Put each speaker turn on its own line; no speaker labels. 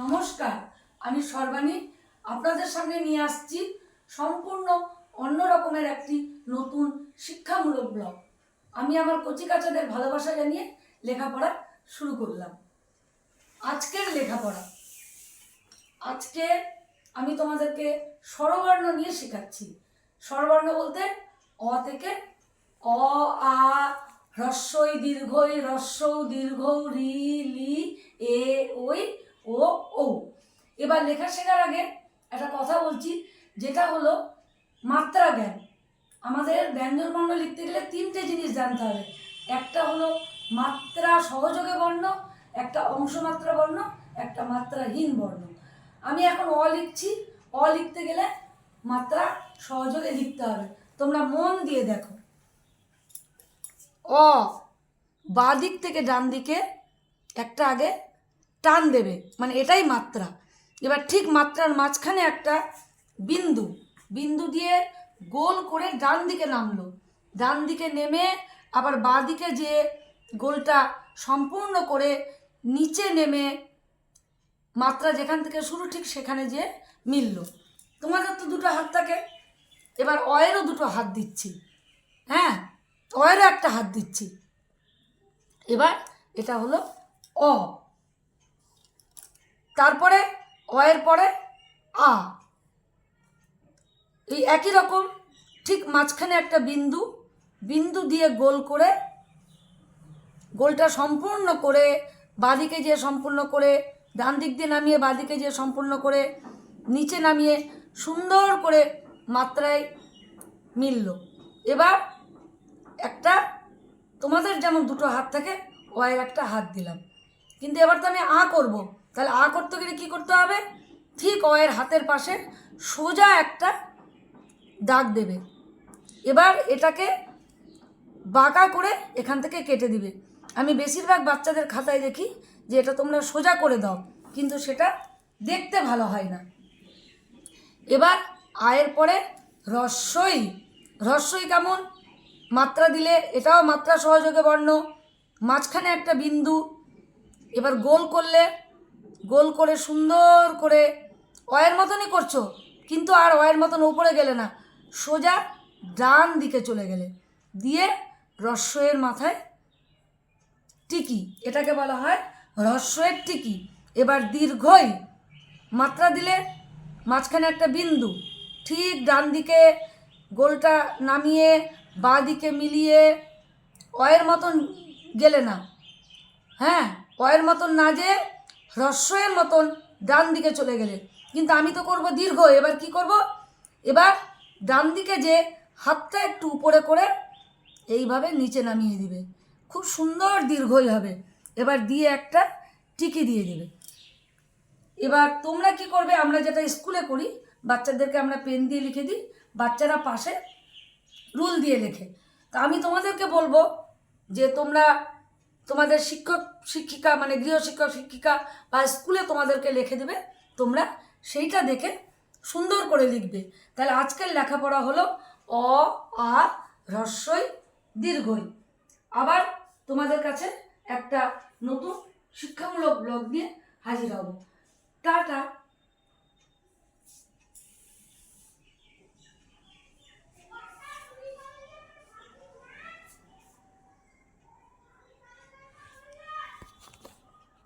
নমস্কার, আমি সর্বাণী আপনাদের সামনে নিয়ে আসছি সম্পূর্ণ অন্য রকমের একটি নতুন শিক্ষামূলক ব্লগ। আমি আমার কচিকাচাদের ভালোবাসা জানিয়ে লেখাপড়া শুরু করলাম। আজকের লেখাপড়া। আজকে আমি তোমাদেরকে স্বরবর্ণ নিয়ে শেখাচ্ছি। স্বরবর্ণ বলতে অ থেকে অ আ হ্রস্বই দীর্ঘই হ্রস্বৌ, দীর্ঘ, রি, লি, এ ওই ও এবার লেখা শেখার আগে একটা কথা বলছি, যেটা হলো মাত্রা জ্ঞান। আমাদের ব্যঞ্জনবর্ণ লিখতে গেলে তিনটে জিনিস জানতে হবে। একটা হলো মাত্রা সহযোগে বর্ণ, একটা অংশমাত্রা বর্ণ, একটা মাত্রাহীন বর্ণ। আমি এখন অ লিখছি, অ লিখতে গেলে মাত্রা সহযোগে লিখতে হবে। তোমরা মন দিয়ে দেখো। অ বাঁ দিক থেকে ডান দিকে একটা আগে টান দেবে মানে এটাই মাত্রা। এবার ঠিক মাত্রার মাঝখানে একটা বিন্দু বিন্দু দিয়ে গোল করে ডান দিকে নামলো। ডান দিকে নেমে আবার বাঁ দিকে যে গোলটা সম্পূর্ণ করে নিচে নেমে মাত্রা যেখান থেকে শুরু ঠিক সেখানে যে মিলল। তোমাদের তো দুটো হাত থাকে, এবার অয়েরও দুটো হাত দিচ্ছি। হ্যাঁ অয়েরও একটা হাত দিচ্ছি। এবার এটা হলো অ। তারপরে অয়ের পরে আ। এই একই রকম, ঠিক মাঝখানে একটা বিন্দু বিন্দু দিয়ে গোল করে, গোলটা সম্পূর্ণ করে, বাঁদিকে যে সম্পূর্ণ করে ডান দিক দিয়ে নামিয়ে বাঁদিকে যে সম্পূর্ণ করে, নিচে নামিয়ে সুন্দর করে মাত্রায় মিলল। এবার একটা, তোমাদের যেমন দুটো হাত থাকে ওয়ের একটা হাত দিলাম। কিন্তু এবার তো আমি আ করব। তাহলে আ করতে গেলে কী করতে হবে? ঠিক অয়ের হাতের পাশে সোজা একটা দাগ দেবে। এবার এটাকে বাঁকা করে এখান থেকে কেটে দিবে। আমি বেশিরভাগ বাচ্চাদের খাতায় দেখি যে এটা তোমরা সোজা করে দাও, কিন্তু সেটা দেখতে ভালো হয় না। এবার আয়ের পরে রস্যই রস্যই কেমন? মাত্রা দিলে এটাও মাত্রা সহযোগে বর্ণ। মাঝখানে একটা বিন্দু। এবার গোল করলে গোল করে, সুন্দর করে অয়ের মতনই করছ, কিন্তু আর অয়ের মতন উপরে গেলে না। সোজা ডান দিকে চলে গেলে। দিয়ে রস্যের মাথায় টিকি, এটাকে বলা হয় রস্যের টিকি। এবার দীর্ঘই মাত্রা দিলে মাঝখানে একটা বিন্দু, ঠিক ডান দিকে গোলটা নামিয়ে, বাঁ দিকে মিলিয়ে অয়ের মতন গেলে না। হ্যাঁ অয়ের মতন না যে হ্রস্বয়ের মতন ডান দিকে চলে গেলে। কিন্তু আমি তো করব দীর্ঘ, এবার কি করব? এবার ডান দিকে যে হাতটা একটু উপরে করে এইভাবে নিচে নামিয়ে দিবে। খুব সুন্দর দীর্ঘই হবে। এবার দিয়ে একটা টিকি দিয়ে দিবে। এবার তোমরা কি করবে? আমরা যেটা স্কুলে করি, বাচ্চাদেরকে আমরা পেন দিয়ে লিখে দিই, বাচ্চারা পাশে রুল দিয়ে লেখে। তা আমি তোমাদেরকে বলব যে তোমরা তোমাদের শিক্ষক, শিক্ষিকা মানে গৃহশিক্ষক শিক্ষিকা বা স্কুলে তোমাদেরকে লিখে দেবে, তোমরা সেইটা দেখে সুন্দর করে লিখবে। তাহলে আজকের লেখাপড়া হলো অ, আ, হ্রস্বই, দীর্ঘই। আবার তোমাদের কাছে একটা নতুন শিক্ষামূলক ব্লগ নিয়ে হাজির হব। টাটা।